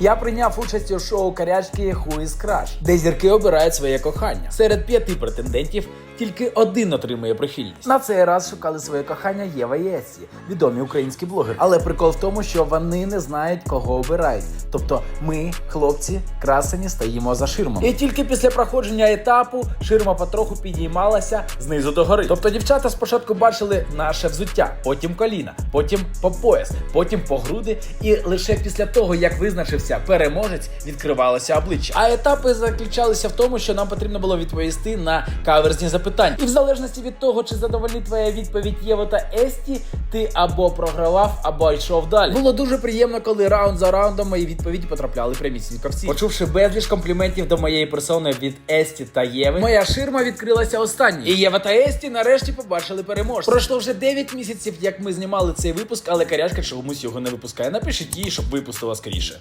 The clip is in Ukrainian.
Я прийняв участь у шоу карячки is Crush, де зірки обирають своє кохання. Серед п'яти претендентів тільки один отримує прихильність. На цей раз шукали своє кохання Єва і відомі українські блогери. Але прикол в тому, що вони не знають, кого обирають. Тобто, ми, хлопці, красені, стоїмо за ширмами. І тільки після проходження етапу ширма потроху підіймалася знизу до гори. Тобто дівчата спочатку бачили наше взуття, потім коліна, потім по пояс, потім по груди, і лише після того, як визначився переможець, відкривалося обличчя. А етапи заключалися в тому, що нам потрібно було відповісти на каверзні запитання. І в залежності від того, чи задовольнить твоя відповідь Єво та Есті, ти або програвав, або йшов далі. Було дуже приємно, коли раунд за раундом мої відповіді потрапляли прямісінько всі. Почувши безліч компліментів до моєї персони від Есті та Єви, моя ширма відкрилася останній. І Єва та Есті нарешті побачили переможця. Пройшло вже 9 місяців, як ми знімали цей випуск, але карячка чомусь його не випускає. Напишіть їй, щоб випустила скоріше.